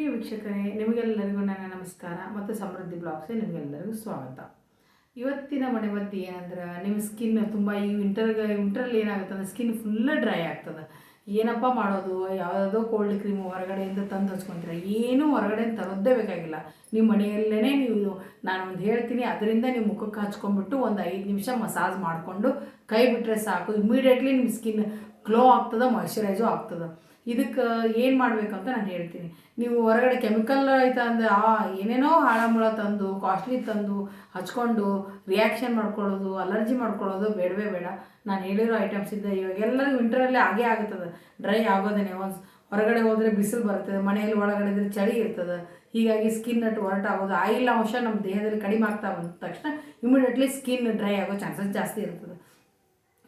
ಪ್ರಿಯ ವೀಕ್ಷಕರೇ, ನಿಮಗೆಲ್ಲರಿಗೂ ನನ್ನ ನಮಸ್ಕಾರ ಮತ್ತು ಸಮೃದ್ಧಿ ಬ್ಲಾಗ್ಸ್ಗೆ ನಿಮಗೆಲ್ಲರಿಗೂ ಸ್ವಾಗತ. ಇವತ್ತಿನ ಮನೆಮದ್ದು ಏನಂದ್ರೆ, ನಿಮ್ಮ ಸ್ಕಿನ್ ತುಂಬ ಈ ವಿಂಟರ್ಗೆ ವಿಂಟ್ರಲ್ಲಿ ಏನಾಗುತ್ತೆ ಅಂದ್ರೆ ಸ್ಕಿನ್ ಫುಲ್ ಡ್ರೈ ಆಗ್ತದೆ. ಏನಪ್ಪ ಮಾಡೋದು? ಯಾವುದೋ ಕೋಲ್ಡ್ ಕ್ರೀಮ್ ಹೊರಗಡೆಯಿಂದ ತಂದು ಹಚ್ಕೊಂತೀರ? ಏನೂ ಹೊರಗಡೆ ತರೋದೇ ಬೇಕಾಗಿಲ್ಲ. ನಿಮ್ಮ ಮನೆಯಲ್ಲೇ ನೀವು ನಾನು ಒಂದು ಹೇಳ್ತೀನಿ, ಅದರಿಂದ ನೀವು ಮುಖಕ್ಕೆ ಹಚ್ಕೊಂಡ್ಬಿಟ್ಟು ಒಂದು ಐದು ನಿಮಿಷ ಮಸಾಜ್ ಮಾಡಿಕೊಂಡು ಕೈ ಬಿಟ್ಟರೆ ಸಾಕು. ಇಮಿಡಿಯೇಟ್ಲಿ ನಿಮ್ಮ ಸ್ಕಿನ್ ಗ್ಲೋ ಆಗ್ತದೆ ಮಾಯ್ಶ್ಚರೈಸು ಆಗ್ತದೆ. ಇದಕ್ಕೆ ಏನು ಮಾಡಬೇಕು ಅಂತ ನಾನು ಹೇಳ್ತೀನಿ. ನೀವು ಹೊರಗಡೆ ಕೆಮಿಕಲ್ ಐತೆ ಅಂದರೆ, ಆ, ಏನೇನೋ ಹಾಳಮುಳ ತಂದು ಕಾಸ್ಟ್ಲಿ ತಂದು, ಹಚ್ಕೊಂಡು ರಿಯಾಕ್ಷನ್ ಮಾಡ್ಕೊಳ್ಳೋದು ಅಲರ್ಜಿ ಮಾಡ್ಕೊಳ್ಳೋದು ಬೇಡವೇ ಬೇಡ. ನಾನು ಹೇಳಿರೋ ಐಟಮ್ಸ್ ಇದ್ದ ಇವಾಗ ಎಲ್ಲರಿಗೂ ವಿಂಟರಲ್ಲೇ ಆಗೇ ಆಗುತ್ತದೆ. ಡ್ರೈ ಆಗೋದೇನೆ ಒಂದು ಹೊರಗಡೆ ಹೋದರೆ ಬಿಸಿಲು ಬರ್ತದೆ ಮನೆಯಲ್ಲಿ ಒಳಗಡೆ ಇದ್ರೆ ಚಳಿ ಇರ್ತದೆ. ಹೀಗಾಗಿ ಸ್ಕಿನ್ ನಟ್ಟು ಹೊರಟಾಗೋದು. ಆಯಿಲ್ ಅಂಶ ನಮ್ಮ ದೇಹದಲ್ಲಿ ಕಡಿಮೆ ಆಗ್ತಾ ಬಂದ ತಕ್ಷಣ ಇಮಿಡಿಯೇಟ್ಲಿ ಸ್ಕಿನ್ ಡ್ರೈ ಆಗೋ ಚಾನ್ಸಸ್ ಜಾಸ್ತಿ ಇರ್ತದೆ.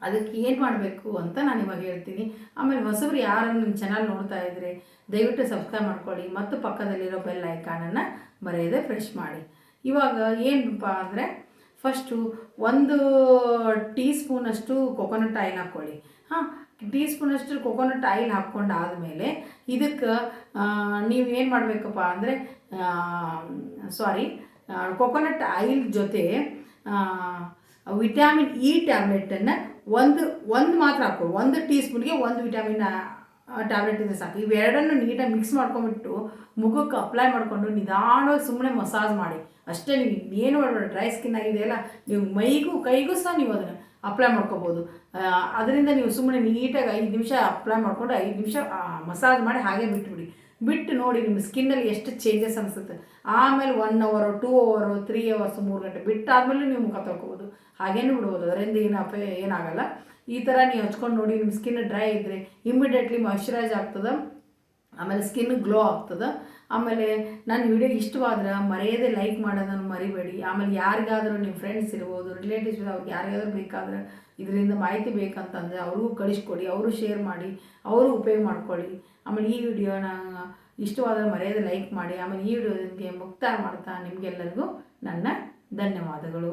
ಅದಕ್ಕೆ ಏನು ಮಾಡಬೇಕು ಅಂತ ನಾನು ಇವಾಗ ಹೇಳ್ತೀನಿ. ಆಮೇಲೆ ಹೊಸಬ್ರು ಯಾರು ನಿಮ್ಮ ಚಾನಲ್ ನೋಡ್ತಾ ಇದ್ದರೆ ದಯವಿಟ್ಟು ಸಬ್ಸ್ಕ್ರೈಬ್ ಮಾಡ್ಕೊಳ್ಳಿ. ಮತ್ತು ಪಕ್ಕದಲ್ಲಿರೋ ಬೆಲ್ ಐಕಾನನ್ನು ಬರೆಯದೆ ಫ್ರೆಶ್ ಮಾಡಿ. ಇವಾಗ ಏನಪ್ಪ ಅಂದರೆ ಫಸ್ಟು ಒಂದು ಟೀ ಸ್ಪೂನಷ್ಟು ಕೊಕೊನಟ್ ಆಯಿಲ್ ಹಾಕ್ಕೊಳ್ಳಿ. ಹಾಂ ಟೀ ಸ್ಪೂನಷ್ಟು ಕೊಕೊನಟ್ ಆಯಿಲ್ ಹಾಕ್ಕೊಂಡು ಆದಮೇಲೆ ಇದಕ್ಕೆ ನೀವು ಏನು ಮಾಡಬೇಕಪ್ಪ ಅಂದರೆ ಸಾರಿ ಕೊಕೊನಟ್ ಆಯಿಲ್ ಜೊತೆ ವಿಟಾಮಿನ್ ಇ ಟ್ಯಾಬ್ಲೆಟನ್ನು ಒಂದು ಒಂದು ಮಾತ್ರ ಹಾಕ್ಕೊಳ್ಳಿ ಒಂದು ಟೀ ಸ್ಪೂನ್ಗೆ ಒಂದು ವಿಟಮಿನ್ ಟ್ಯಾಬ್ಲೆಟ್ ಇದೆ ಸಾಕು. ಇವೆರಡನ್ನು ನೀಟಾಗಿ ಮಿಕ್ಸ್ ಮಾಡ್ಕೊಂಬಿಟ್ಟು ಮುಖಕ್ಕೆ ಅಪ್ಲೈ ಮಾಡಿಕೊಂಡು ನಿಧಾನವಾಗಿ ಸುಮ್ಮನೆ ಮಸಾಜ್ ಮಾಡಿ. ಅಷ್ಟೇ ನೀವು ಏನು ಮಾಡಬೇಡ. ಡ್ರೈ ಸ್ಕಿನ್ ಆಗಿದೆಯಲ್ಲ ನೀವು ಮೈಗೂ ಕೈಗೂ ಸಹ ನೀವು ಅದನ್ನು ಅಪ್ಲೈ ಮಾಡ್ಕೋಬೋದು. ಅದರಿಂದ ನೀವು ಸುಮ್ಮನೆ ನೀಟಾಗಿ ಐದು ನಿಮಿಷ ಅಪ್ಲೈ ಮಾಡಿಕೊಂಡು ಐದು ನಿಮಿಷ ಮಸಾಜ್ ಮಾಡಿ ಹಾಗೆ ಬಿಟ್ಬಿಡಿ. ಬಿಟ್ಟು ನೋಡಿ ನಿಮ್ಮ ಸ್ಕಿನ್ನಲ್ಲಿ ಎಷ್ಟು ಚೇಂಜಸ್ ಅನಿಸುತ್ತೆ. ಆಮೇಲೆ ಒನ್ ಅವರು ಟೂ ಅವರು ತ್ರೀ ಅವರ್ಸ್ ಮೂರು ಗಂಟೆ ಬಿಟ್ಟಾದ್ಮೇಲೆ ನೀವು ಮುಖ ತೊಳ್ಕೊಬೋದು. ಹಾಗೇನು ಬಿಡ್ಬೋದು, ಅದರಿಂದ ಏನು ಅಪ, ಏನಾಗಲ್ಲ. ಈ ಥರ ನೀವು ಹಚ್ಕೊಂಡು ನೋಡಿ ನಿಮ್ಮ ಸ್ಕಿನ್ ಡ್ರೈ ಇದ್ದರೆ ಇಮಿಡಿಯೇಟ್ಲಿ ಮಾಯಶ್ಚರೈಸ್ ಆಗ್ತದೆ. ಆಮೇಲೆ ಸ್ಕಿನ್ ಗ್ಲೋ ಆಗ್ತದೆ. ಆಮೇಲೆ ನನ್ನ ವಿಡಿಯೋ ಇಷ್ಟವಾದ್ರೆ ಮರೆಯದೆ ಲೈಕ್ ಮಾಡೋದನ್ನು ಮರಿಬೇಡಿ. ಆಮೇಲೆ ಯಾರಿಗಾದರೂ ನಿಮ್ಮ ಫ್ರೆಂಡ್ಸ್ ಇರ್ಬೋದು ರಿಲೇಟಿವ್ಸ್ ಅವ್ರಿಗೆ ಯಾರಿಗಾದ್ರೂ ಬೇಕಾದ್ರೆ ಇದರಿಂದ ಮಾಹಿತಿ ಬೇಕಂತಂದರೆ ಅವ್ರಿಗೂ ಕಳಿಸ್ಕೊಡಿ, ಅವರು ಶೇರ್ ಮಾಡಿ, ಅವರು ಉಪಯೋಗ ಮಾಡ್ಕೊಳ್ಳಿ. ಆಮೇಲೆ ಈ ವಿಡಿಯೋನ ಇಷ್ಟವಾದರೆ ಮರೆಯದೆ ಲೈಕ್ ಮಾಡಿ, ಆಮೇಲೆ ಈ ವಿಡಿಯೋ ಮುಕ್ತಾಯ ಮಾಡ್ತಾ ನಿಮಗೆಲ್ಲರಿಗೂ ನನ್ನ ಧನ್ಯವಾದಗಳು.